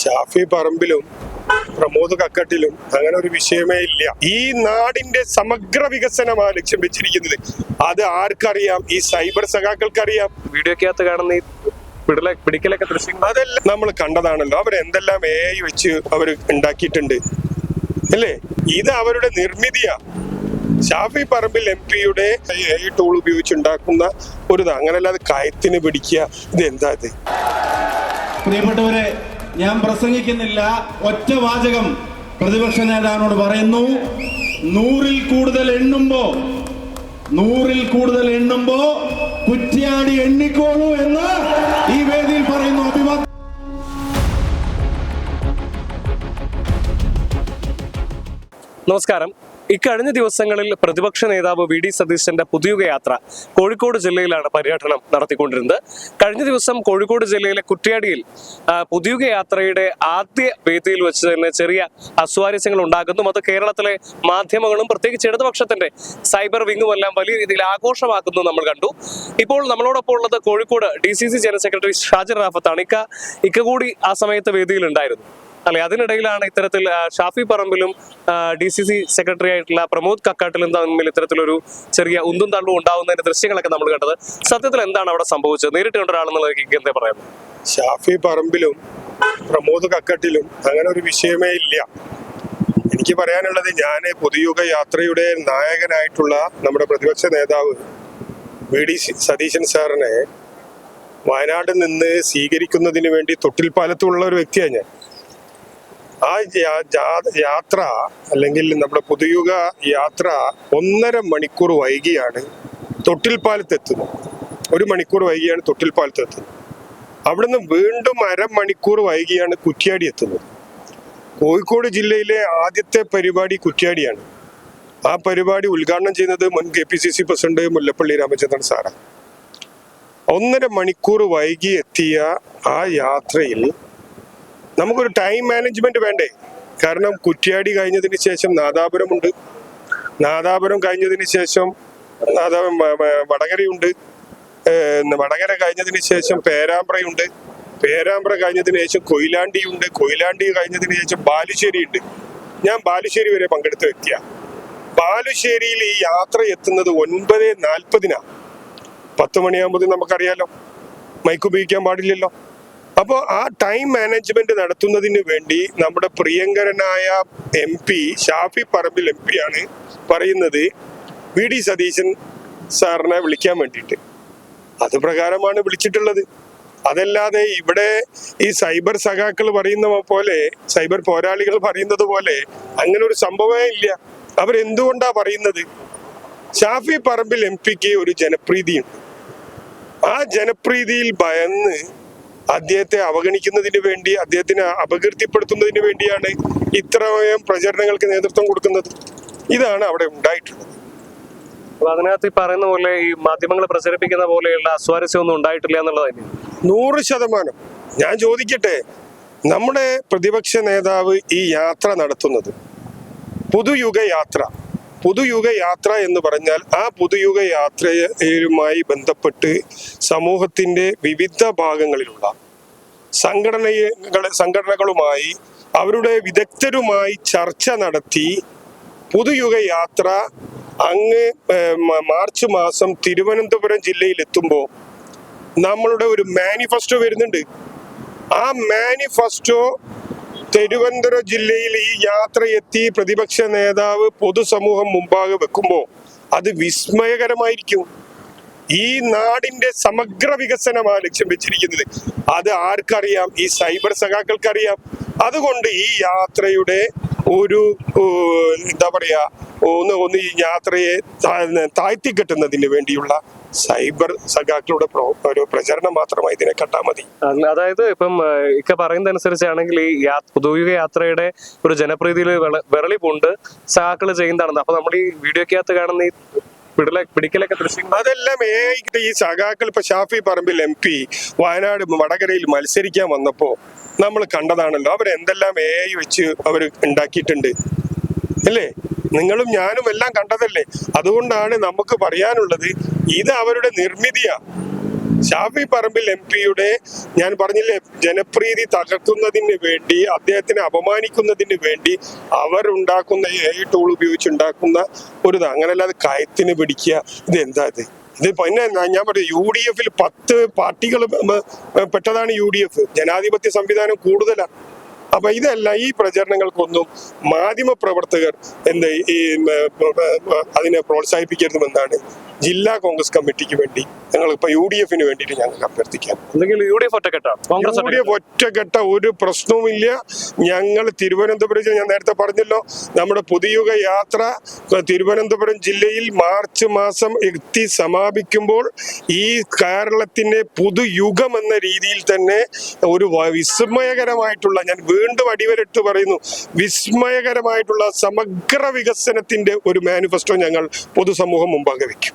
ഷാഫി പറമ്പിലും പ്രമോദ് കക്കട്ടിലും അങ്ങനെ ഒരു വിഷയമേ ഇല്ല. ഈ നാടിന്റെ സമഗ്ര വികസനമാണ് ലക്ഷ്യം വെച്ചിരിക്കുന്നത്. അത് ആർക്കറിയാം? ഈ സൈബർ സഖാക്കൾക്കറിയാം? വീഡിയോക്കകത്ത് കാണുന്ന ഈ പിടില പിടിക്കലൊക്കെ ദൃശ്യം അതെല്ലാം നമ്മൾ കണ്ടതാണല്ലോ. അവർ എന്തെല്ലാം എ വെച്ച് അവർ ഉണ്ടാക്കിയിട്ടുണ്ട്. അല്ലേ? ഇത് അവരുടെ നിർമ്മിതിയാ. ഷാഫി പറമ്പിൽ എം പിയുടെ എ ടൂൾ ഉപയോഗിച്ച് ഉണ്ടാക്കുന്ന ഒരു ഇത്. അങ്ങനല്ലാതെ കയത്തിന് പിടിക്കുക. ഇത് എന്താ ഇത്? പ്രിയപ്പെട്ടവരെ ഞാൻ പ്രസംഗിക്കുന്നില്ല. ഒറ്റ വാചകം പ്രതിപക്ഷ നേതാവിനോട് പറയുന്നു. നൂറിൽ കൂടുതൽ എണ്ണുമ്പോ നൂറിൽ കൂടുതൽ എണ്ണുമ്പോ കുറ്റിയാടി എണ്ണിക്കോളൂ എന്ന് ഈ വേദിയിൽ പറയുന്നു അഭിവാദ്യം നമസ്കാരം. ഇക്കഴിഞ്ഞ ദിവസങ്ങളിൽ പ്രതിപക്ഷ നേതാവ് വി ഡി സതീശന്റെ പുതിയുക യാത്ര കോഴിക്കോട് ജില്ലയിലാണ് പര്യടനം നടത്തിക്കൊണ്ടിരുന്നത്. കഴിഞ്ഞ ദിവസം കോഴിക്കോട് ജില്ലയിലെ കുറ്റ്യാടിയിൽ പുതിയുക യാത്രയുടെ ആദ്യ വേദിയിൽ വെച്ച് തന്നെ ചെറിയ അസ്വാരസ്യങ്ങൾ ഉണ്ടാകുന്നു. അത് കേരളത്തിലെ മാധ്യമങ്ങളും പ്രത്യേകിച്ച് ഇടതുപക്ഷത്തിന്റെ സൈബർ വിങ്ങും എല്ലാം വലിയ രീതിയിൽ ആഘോഷമാക്കുന്നു നമ്മൾ കണ്ടു. ഇപ്പോൾ നമ്മളോടൊപ്പം ഉള്ളത് Kozhikode D C C general secretary Shajir റാഫത്താണ്. ഇക്ക ഇക്ക കൂടി ആ സമയത്ത് വേദിയിൽ ഉണ്ടായിരുന്നു. അല്ലെ? അതിനിടയിലാണ് ഇത്തരത്തിൽ ഷാഫി പറമ്പിലും ഡി സി സി സെക്രട്ടറി ആയിട്ടുള്ള പ്രമോദ് കക്കാട്ടിലും തമ്മിൽ ഇത്തരത്തിലൊരു ചെറിയ ഉന്തും തള്ളും ഉണ്ടാവുന്നതിന്റെ ദൃശ്യങ്ങളൊക്കെ നമ്മൾ കണ്ടത്. സത്യത്തിൽ എന്താണ് അവിടെ സംഭവിച്ചത്? നേരിട്ട് കണ്ട ഒരാളെന്നുള്ള എന്താ പറയുന്നത് ഷാഫി പറമ്പിലും പ്രമോദ് കക്കട്ടിലും അങ്ങനെ ഒരു വിഷയമേ ഇല്ല. എനിക്ക് പറയാനുള്ളത് ഞാൻ പുതുയുഗ യാത്രയുടെ നായകനായിട്ടുള്ള നമ്മുടെ പ്രതിപക്ഷ നേതാവ് വി ഡി സതീശൻ സാറിനെ വയനാട് നിന്ന് സ്വീകരിക്കുന്നതിന് വേണ്ടി തൊട്ടിൽപ്പാലത്തുള്ള ഒരു വ്യക്തിയാണ് ഞാൻ. ആ യാത്ര അല്ലെങ്കിൽ നമ്മുടെ പുതുയുഗ യാത്ര ഒന്നര മണിക്കൂർ വൈകിയാണ് തൊട്ടിൽപ്പാലത്ത് എത്തുന്നത് ഒരു മണിക്കൂർ വൈകിയാണ് തൊട്ടിൽപ്പാലത്ത് എത്തുന്നത് അവിടുന്ന് വീണ്ടും അരമണിക്കൂർ വൈകിയാണ് കുറ്റ്യാടി എത്തുന്നത്. കോഴിക്കോട് ജില്ലയിലെ ആദ്യത്തെ പരിപാടി കുറ്റ്യാടിയാണ്. ആ പരിപാടി ഉദ്ഘാടനം ചെയ്യുന്നത് മുൻ K P C C president Mullappally Ramachandran സാറാണ്. ഒന്നര മണിക്കൂർ വൈകി എത്തിയ ആ യാത്രയിൽ നമുക്കൊരു ടൈം മാനേജ്മെന്റ് വേണ്ടേ? കാരണം കുറ്റ്യാടി കഴിഞ്ഞതിന് ശേഷം നാദാപുരമുണ്ട്. നാദാപുരം കഴിഞ്ഞതിന് ശേഷം നാദാപുരം വടകരയുണ്ട്. വടകര കഴിഞ്ഞതിന് ശേഷം പേരാമ്പ്രയുണ്ട്. പേരാമ്പ്ര കഴിഞ്ഞതിന് ശേഷം കൊയിലാണ്ടിയുണ്ട്. കൊയിലാണ്ടി കഴിഞ്ഞതിന് ശേഷം ബാലുശ്ശേരി ഉണ്ട് ഞാൻ ബാലുശ്ശേരി വരെ പങ്കെടുത്ത വ്യക്തിയാണ് ബാലുശ്ശേരിയിൽ ഈ യാത്ര എത്തുന്നത് ഒൻപത് നാൽപ്പതിനാണ് പത്ത് മണിയാകുമ്പോൾ നമുക്കറിയാലോ. മൈക്ക് ഉപയോഗിക്കാൻ പാടില്ലല്ലോ. അപ്പോൾ ആ ടൈം മാനേജ്മെന്റ് നടത്തുന്നതിന് വേണ്ടി നമ്മുടെ പ്രിയങ്കരനായ M P Shafi Parambil M P ആണ് പറയുന്നത് വി ഡി സതീശൻ സാറിനെ വിളിക്കാൻ വേണ്ടിയിട്ട്. അത് പ്രകാരമാണ് വിളിച്ചിട്ടുള്ളത്. അതല്ലാതെ ഇവിടെ ഈ സൈബർ സഖാക്കൾ പറയുന്ന പോലെ സൈബർ പോരാളികൾ പറയുന്നത് പോലെ അങ്ങനെ ഒരു സംഭവമേ ഇല്ല. അവരെന്തുകൊണ്ടാ പറയുന്നത്? ഷാഫി പറമ്പിൽ എം പിക്ക് ഒരു ജനപ്രീതിയുണ്ട്. ആ ജനപ്രീതിയിൽ ഭയന്ന് അദ്ദേഹത്തെ അവഗണിക്കുന്നതിന് വേണ്ടി അദ്ദേഹത്തിനെ അപകീർത്തിപ്പെടുത്തുന്നതിന് വേണ്ടിയാണ് ഇത്രയും പ്രചരണങ്ങൾക്ക് നേതൃത്വം കൊടുക്കുന്നത്. ഇതാണ് അവിടെ ഉണ്ടായിട്ടുള്ളത്. അപ്പൊ അതിനകത്ത് ഈ പറയുന്ന പോലെ ഈ മാധ്യമങ്ങൾ പ്രചരിപ്പിക്കുന്ന പോലെയുള്ള അസ്വാരസ്യം ഒന്നും ഉണ്ടായിട്ടില്ല എന്നുള്ളത് തന്നെ നൂറ് ശതമാനം. ഞാൻ ചോദിക്കട്ടെ നമ്മുടെ പ്രതിപക്ഷ നേതാവ് ഈ യാത്ര നടത്തുന്നത്? പുതുയുഗ യാത്ര. പുതുയുഗ യാത്ര എന്ന് പറഞ്ഞാൽ ആ പുതുയുഗ യാത്രയുമായി ബന്ധപ്പെട്ട് സമൂഹത്തിന്റെ വിവിധ ഭാഗങ്ങളിലുള്ള സംഘടനകളെ സംഘടനകളുമായി അവരുടെ വിദഗ്ധരുമായി ചർച്ച നടത്തി പുതുയുഗ യാത്ര അങ്ങ് മാർച്ച് മാസം തിരുവനന്തപുരം ജില്ലയിൽ എത്തുമ്പോൾ നമ്മളുടെ ഒരു മാനിഫെസ്റ്റോ വരുന്നുണ്ട്. ആ മാനിഫെസ്റ്റോ തിരുവനന്തപുരം ജില്ലയിൽ ഈ യാത്ര എത്തി പ്രതിപക്ഷ നേതാവ് പൊതുസമൂഹം മുമ്പാകെ വെക്കുമ്പോൾ അത് വിസ്മയകരമായിരിക്കും. ഈ നാടിന്റെ സമഗ്ര വികസനമാണ് ലക്ഷ്യം വെച്ചിരിക്കുന്നത്. അത് ആർക്കറിയാം? ഈ സൈബർ സഖാക്കൾക്കറിയാം. അതുകൊണ്ട് ഈ യാത്രയുടെ ഒരു എന്താ പറയാ ഒന്ന് ഒന്ന് ഈ യാത്രയെ താഴ്ത്തിക്കെട്ടുന്നതിന് വേണ്ടിയുള്ള സൈബർ സഖാക്കളുടെ ഒരു പ്രചരണം മാത്രമായി ഇതിനെ കണ്ടാൽ മതി. അതായത് ഇപ്പം ഇക്ക പറയുന്ന അനുസരിച്ചാണെങ്കിൽ ഈ പുതുയുഗ യാത്രയുടെ ഒരു ജനപ്രീതിയിൽ വിരളി പൂണ്ട് സഹാക്കൾ ചെയ്യുന്നതാണെന്ന്. അപ്പൊ നമ്മൾ ഈ വീഡിയോക്കകത്ത് കാണുന്ന ഈ പിടിക്കലൊക്കെ അതെല്ലാം ഈ സഖാക്കൾ ഇപ്പൊ ഷാഫി പറമ്പിൽ എം പി വയനാട് വടകരയിൽ മത്സരിക്കാൻ വന്നപ്പോ നമ്മൾ കണ്ടതാണല്ലോ. അവരെന്തെല്ലാം എ വെച്ച് അവർ ഉണ്ടാക്കിയിട്ടുണ്ട്. അല്ലേ? നിങ്ങളും ഞാനും എല്ലാം കണ്ടതല്ലേ? അതുകൊണ്ടാണ് നമുക്ക് പറയാനുള്ളത് ഇത് അവരുടെ നിർമ്മിതിയാ. ഷാഫി പറമ്പിൽ എം പിയുടെ ഞാൻ പറഞ്ഞില്ലേ ജനപ്രീതി തകർക്കുന്നതിന് വേണ്ടി അദ്ദേഹത്തിനെ അപമാനിക്കുന്നതിന് വേണ്ടി അവർ ഉണ്ടാക്കുന്ന എ ടൂൾ ഉപയോഗിച്ച് ഉണ്ടാക്കുന്ന ഒരു അങ്ങനല്ലാതെ കയത്തിന് പിടിക്കുക. ഇത് എന്താ ഇത്? ഇത് പിന്നെ ഞാൻ പറയും യു ഡി എഫിൽ പത്ത് പാർട്ടികൾ പെട്ടതാണ് യു ഡി എഫ്. ജനാധിപത്യ സംവിധാനം കൂടുതലാണ് അപ്പൊ ഇതല്ല ഈ പ്രചരണങ്ങൾക്കൊന്നും മാധ്യമ പ്രവർത്തകർ എന്ത് ഈ അതിനെ പ്രോത്സാഹിപ്പിക്കരുതെന്നാണ് ജില്ലാ കോൺഗ്രസ് കമ്മിറ്റിക്ക് വേണ്ടി ഞങ്ങൾ ഇപ്പൊ യു ഡി എഫിന് വേണ്ടിയിട്ട് ഞങ്ങൾ അഭ്യർത്ഥിക്കാം യു ഡി എഫ് ഒറ്റക്കെട്ട ഒരു പ്രശ്നവുമില്ല. ഞങ്ങൾ തിരുവനന്തപുരം ഞാൻ നേരത്തെ പറഞ്ഞല്ലോ നമ്മുടെ പുതിയുഗ യാത്ര തിരുവനന്തപുരം ജില്ലയിൽ മാർച്ച് മാസം എത്തി സമാപിക്കുമ്പോൾ ഈ കേരളത്തിന്റെ പുതുയുഗം എന്ന രീതിയിൽ തന്നെ ഒരു വിസ്മയകരമായിട്ടുള്ള ഞാൻ വീണ്ടും അടിവരട്ട് പറയുന്നു വിസ്മയകരമായിട്ടുള്ള സമഗ്ര വികസനത്തിന്റെ ഒരു മാനിഫെസ്റ്റോ ഞങ്ങൾ പൊതുസമൂഹം മുമ്പാകെ വെക്കും.